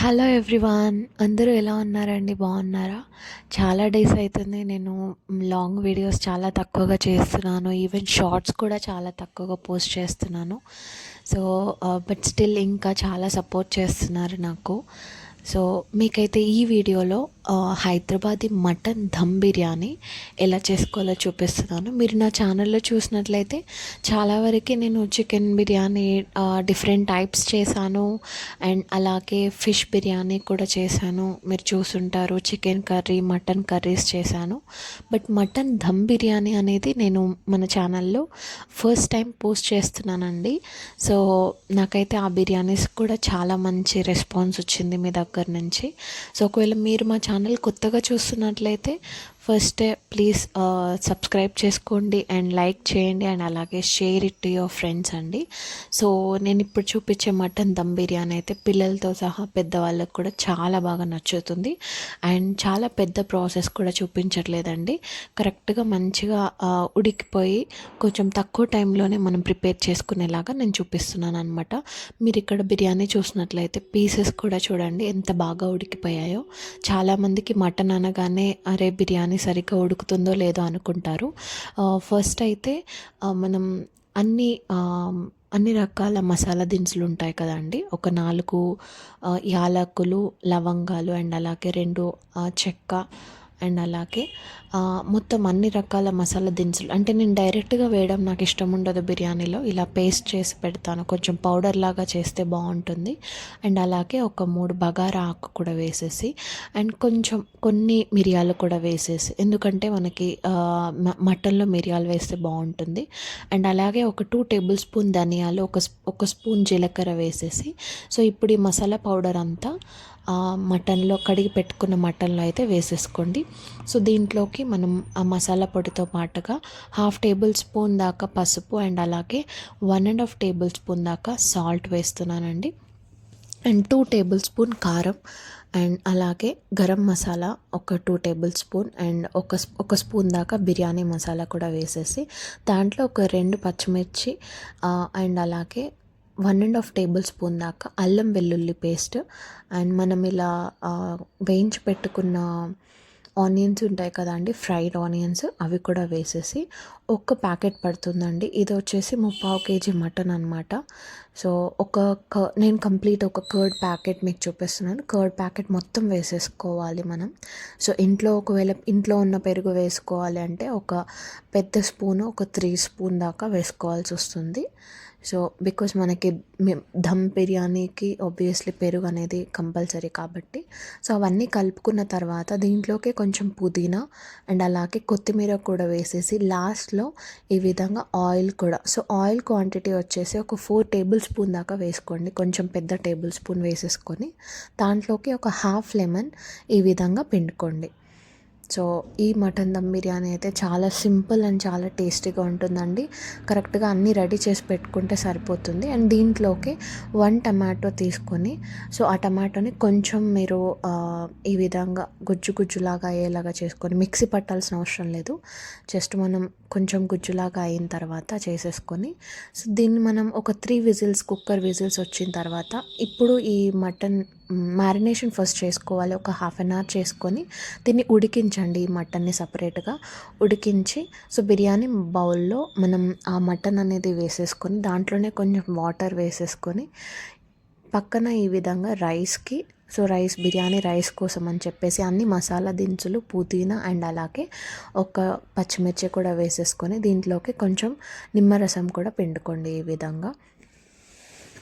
Hello everyone అందరూ ఎలా ఉన్నారండి? బాగున్నారా? చాలా డేస్ అవుతుంది నేను లాంగ్ వీడియోస్ చాలా తక్కువగా చేస్తున్నాను ఈవెన్ షార్ట్స్ కూడా చాలా తక్కువగా పోస్ట్ చేస్తున్నాను. సో బట్ స్టిల్ ఇంకా చాలా సపోర్ట్ చేస్తున్నారు నాకు. సో మీకైతే ఈ వీడియోలో హైదరాబాదీ మటన్ ధమ్ బిర్యానీ ఎలా చేసుకోవాలో చూపిస్తున్నాను. మీరు నా ఛానల్లో చూసినట్లయితే చాలా వరకు నేను చికెన్ బిర్యానీ డిఫరెంట్ టైప్స్ చేశాను. అండ్ అలాగే ఫిష్ బిర్యానీ కూడా చేశాను. మీరు చూసుంటారు చికెన్ కర్రీ మటన్ కర్రీస్ చేశాను. బట్ మటన్ ధమ్ బిర్యానీ అనేది నేను మన ఛానల్లో ఫస్ట్ టైం పోస్ట్ చేస్తున్నానండి. సో నాకైతే ఆ బిర్యానీస్ కూడా చాలా మంచి రెస్పాన్స్ వచ్చింది మీ దగ్గర నుంచి. సో ఒకవేళ మీరు మా ఛానల్ కొత్తగా చూస్తున్నట్లయితే ఫస్ట్ ప్లీజ్ సబ్స్క్రైబ్ చేసుకోండి అండ్ లైక్ చేయండి అండ్ అలాగే share it to your friends అండి. సో నేను ఇప్పుడు చూపించే మటన్ దమ్ బిర్యానీ అయితే పిల్లలతో సహా పెద్దవాళ్ళకి కూడా చాలా బాగా నచ్చుతుంది. అండ్ చాలా పెద్ద ప్రాసెస్ కూడా చూపించట్లేదండి. కరెక్ట్గా మంచిగా ఉడికిపోయి కొంచెం తక్కువ టైంలోనే మనం ప్రిపేర్ చేసుకునేలాగా నేను చూపిస్తున్నాను అనమాట మీరు ఇక్కడ బిర్యానీ చూసినట్లయితే పీసెస్ కూడా చూడండి ఎంత బాగా ఉడికిపోయాయో. చాలామందికి మటన్ అనగానే అరే బిర్యానీ సరిగ్గా ఉడుకుతుందో లేదో అనుకుంటారు. ఫస్ట్ అయితే మనం అన్ని అన్ని రకాల మసాలా దినుసులు ఉంటాయి కదండి ఒక నాలుగు యాలకులు లవంగాలు అండ్ అలాగే రెండు చెక్క అండ్ అలాగే మొత్తం అన్ని రకాల మసాలా దినుసులు అంటే నేను డైరెక్ట్గా వేయడం నాకు ఇష్టం ఉండదు బిర్యానీలో. ఇలా పేస్ట్ చేసి పెడతాను. కొంచెం పౌడర్ లాగా చేస్తే బాగుంటుంది. అండ్ అలాగే ఒక మూడు బగారా ఆకు కూడా వేసేసి అండ్ కొంచెం కొన్ని మిరియాలు కూడా వేసేసి ఎందుకంటే మనకి మటన్లో మిరియాలు వేస్తే బాగుంటుంది. అండ్ అలాగే ఒక టూ టేబుల్ స్పూన్ ధనియాలు ఒక ఒక స్పూన్ జీలకర్ర వేసేసి సో ఇప్పుడు ఈ మసాలా పౌడర్ అంతా మటన్లో కడిగి పెట్టుకున్న మటన్లో అయితే వేసేసుకోండి. సో దీంట్లోకి మనం ఆ మసాలా పొడితో పాటుగా హాఫ్ టేబుల్ స్పూన్ దాకా పసుపు అండ్ అలాగే one and half tablespoon దాకా సాల్ట్ వేస్తున్నానండి. అండ్ టూ టేబుల్ స్పూన్ కారం అండ్ అలాగే గరం మసాలా ఒక టూ టేబుల్ స్పూన్ అండ్ ఒక ఒక స్పూన్ దాకా బిర్యానీ మసాలా కూడా వేసేసి దాంట్లో ఒక రెండు పచ్చిమిర్చి అండ్ అలాగే one and half tablespoon దాకా అల్లం వెల్లుల్లి పేస్ట్. అండ్ మనం ఇలా వేయించి పెట్టుకున్న ఆనియన్స్ ఉంటాయి కదా అండి ఫ్రైడ్ ఆనియన్స్ అవి కూడా వేసేసి ఒక్క ప్యాకెట్ పడుతుందండి. ఇది వచ్చేసి ముప్పావు కేజీ మటన్ అనమాట సో ఒక క నేను కంప్లీట్ ఒక కర్డ్ ప్యాకెట్ మీకు చూపిస్తున్నాను. కర్డ్ ప్యాకెట్ మొత్తం వేసేసుకోవాలి మనం. సో ఇంట్లో ఒకవేళ ఇంట్లో ఉన్న పెరుగు వేసుకోవాలి అంటే ఒక పెద్ద స్పూను ఒక త్రీ స్పూన్ దాకా వేసుకోవాల్సి వస్తుంది. సో బికాస్ మనకి ధమ్ బిర్యానీకి ఆబ్వియస్లీ పెరుగు అనేది కంపల్సరీ కాబట్టి. సో అవన్నీ కలుపుకున్న తర్వాత దీంట్లోకి కొంచెం పుదీనా అండ్ అలాగే కొత్తిమీర కూడా వేసేసి లాస్ట్లో ఈ విధంగా ఆయిల్ కూడా. సో ఆయిల్ క్వాంటిటీ వచ్చేసి ఒక ఫోర్ టేబుల్ స్పూన్ దాకా వేసుకోండి. కొంచెం పెద్ద టేబుల్ స్పూన్ వేసేసుకొని దాంట్లోకి ఒక హాఫ్ లెమన్ ఈ విధంగా పిండుకోండి. సో ఈ మటన్ దమ్ బిర్యానీ అయితే చాలా సింపుల్ అండ్ చాలా టేస్టీగా ఉంటుందండి. కరెక్ట్గా అన్నీ రెడీ చేసి పెట్టుకుంటే సరిపోతుంది. అండ్ దీంట్లోకి వన్ టమాటో తీసుకొని సో ఆ టమాటోని కొంచెం మీరు ఈ విధంగా గుజ్జు గుజ్జులాగా అయ్యేలాగా చేసుకొని మిక్సీ పట్టాల్సిన అవసరం లేదు. జస్ట్ మనం కొంచెం గుజ్జులాగా అయిన తర్వాత చేసేసుకొని సో దీన్ని మనం ఒక త్రీ విజిల్స్ కుక్కర్ విజిల్స్ వచ్చిన తర్వాత ఇప్పుడు ఈ మటన్ మ్యారినేషన్ ఫస్ట్ చేసుకోవాలి ఒక హాఫ్ అన్ అవర్ చేసుకొని దీన్ని ఉడికించండి ఈ మటన్ని సపరేట్గా. ఉడికించి సో బిర్యానీ బౌల్లో మనం ఆ మటన్ అనేది వేసేసుకొని దాంట్లోనే కొంచెం వాటర్ వేసేసుకొని పక్కన ఈ విధంగా రైస్కి సో రైస్ బిర్యానీ రైస్ కోసం అని చెప్పేసి అన్ని మసాలా దినుసులు పుదీనా అండ్ అలాగే ఒక పచ్చిమిర్చి కూడా వేసేసుకొని దీంట్లోకి కొంచెం నిమ్మరసం కూడా పిండుకోండి ఈ విధంగా.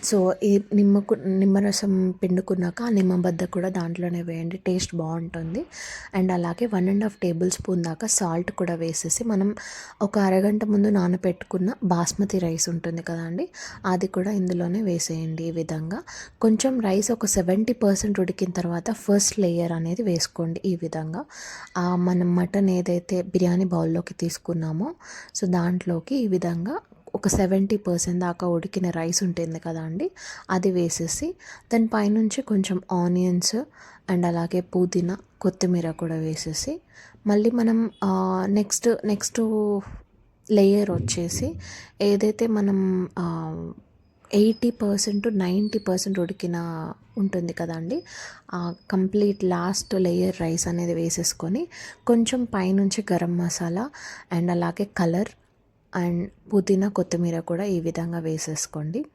సో ఈ నిమ్మకు నిమ్మరసం పిండుకున్నాక ఆ నిమ్మబద్ద కూడా దాంట్లోనే వేయండి. టేస్ట్ బాగుంటుంది. అండ్ అలాగే one and half tablespoon దాకా సాల్ట్ కూడా వేసేసి మనం ఒక అరగంట ముందు నానబెట్టుకున్న బాస్మతి రైస్ ఉంటుంది కదండి అది కూడా ఇందులోనే వేసేయండి ఈ విధంగా. కొంచెం రైస్ ఒక సెవెంటీ పర్సెంట్ ఉడికిన తర్వాత ఫస్ట్ లేయర్ అనేది వేసుకోండి ఈ విధంగా. మనం మటన్ ఏదైతే బిర్యానీ బౌల్లోకి తీసుకున్నామో సో దాంట్లోకి ఈ విధంగా ఒక సెవెంటీ పర్సెంట్ దాకా ఉడికిన రైస్ ఉంటుంది కదా అండి అది వేసేసి దాని పైనుంచి కొంచెం ఆనియన్స్ అండ్ అలాగే పుదీనా కొత్తిమీర కూడా వేసేసి మళ్ళీ మనం నెక్స్ట్ నెక్స్ట్ లేయర్ వచ్చేసి ఏదైతే మనం ఎయిటీ పర్సెంట్ నైంటీ పర్సెంట్ ఉడికిన ఉంటుంది కదండి కంప్లీట్ లాస్ట్ లేయర్ రైస్ అనేది వేసేసుకొని కొంచెం పైనుంచి గరం మసాలా అండ్ అలాగే కలర్ అండ్ పుదీనా కొత్తిమీర కూడా ఈ విధంగా వేసేసుకోండి.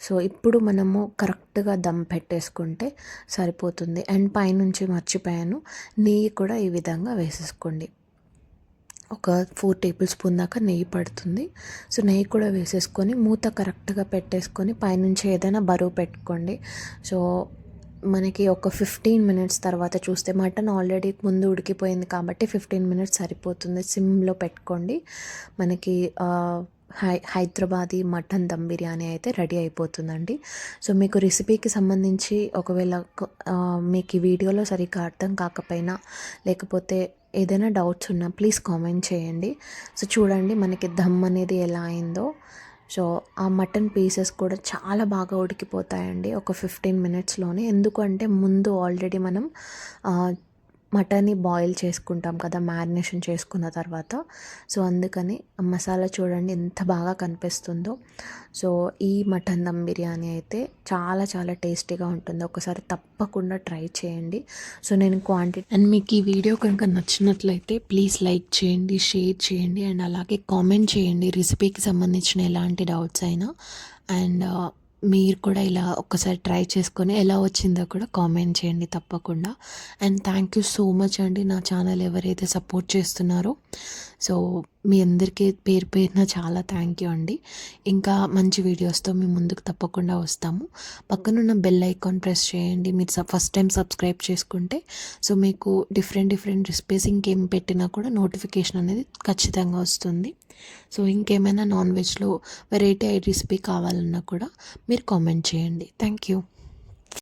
సో ఇప్పుడు మనము కరెక్ట్గా దమ్ పెట్టేసుకుంటే సరిపోతుంది. అండ్ పైనుంచి మర్చిపోయాను నెయ్యి కూడా ఈ విధంగా వేసేసుకోండి. ఒక ఫోర్ టేబుల్ స్పూన్ దాకా నెయ్యి పడుతుంది. సో నెయ్యి కూడా వేసేసుకొని మూత కరెక్ట్గా పెట్టేసుకొని పైనుంచి ఏదైనా బరువు పెట్టుకోండి. సో మనకి ఒక ఫిఫ్టీన్ మినిట్స్ తర్వాత చూస్తే మటన్ ఆల్రెడీ ముందు ఉడికిపోయింది కాబట్టి ఫిఫ్టీన్ మినిట్స్ సరిపోతుంది. సిమ్లో పెట్టుకోండి. మనకి హై హైదరాబాదీ మటన్ దమ్ బిర్యానీ అయితే రెడీ అయిపోతుందండి. సో మీకు రెసిపీకి సంబంధించి ఒకవేళ మీకు ఈ వీడియోలో సరిగ్గా అర్థం కాకపోయినా లేకపోతే ఏదైనా డౌట్స్ ఉన్నా ప్లీజ్ కామెంట్ చేయండి. సో చూడండి మనకి దమ్ అనేది ఎలా అయిందో. సో ఆ మటన్ పీసెస్ కూడా చాలా బాగా ఉడికిపోతాయండి ఒక ఫిఫ్టీన్ మినిట్స్లోనే. ఎందుకంటే ముందు ఆల్రెడీ మనం మటన్ని బాయిల్ చేసుకుంటాం కదా మ్యారినేషన్ చేసుకున్న తర్వాత. సో అందుకని మసాలా చూడండి ఎంత బాగా కనిపిస్తుందో. సో ఈ మటన్ దమ్ బిర్యానీ అయితే చాలా చాలా టేస్టీగా ఉంటుంది. ఒకసారి తప్పకుండా ట్రై చేయండి. సో నేను క్వాంటిటీ అండ్ మీకు ఈ వీడియో కనుక నచ్చినట్లయితే ప్లీజ్ లైక్ చేయండి షేర్ చేయండి అండ్ అలాగే కామెంట్ చేయండి. రెసిపీకి సంబంధించిన ఎలాంటి డౌట్స్ అయినా. అండ్ మీరు కూడా ఇలా ఒక్కసారి ట్రై చేసుకొని ఎలా వచ్చిందో కూడా కామెంట్ చేయండి తప్పకుండా. And thank you so much అండి నా ఛానల్ ఎవరైతే సపోర్ట్ చేస్తున్నారో. సో మీ అందరికీ పేరు పేరున చాలా థ్యాంక్ యూ అండి. ఇంకా మంచి వీడియోస్తో మీ ముందుకు తప్పకుండా వస్తాము. పక్కనున్న బెల్ ఐకాన్ ప్రెస్ చేయండి. మీరు ఫస్ట్ టైం సబ్స్క్రైబ్ చేసుకుంటే సో మీకు డిఫరెంట్ డిఫరెంట్ రెసిపీస్ ఇంకేం పెట్టినా కూడా నోటిఫికేషన్ అనేది ఖచ్చితంగా వస్తుంది. సో ఇంకేమైనా నాన్ వెజ్లో వెరైటీ ఐ రెసిపీ కావాలన్నా కూడా మీరు కామెంట్ చేయండి. Thank you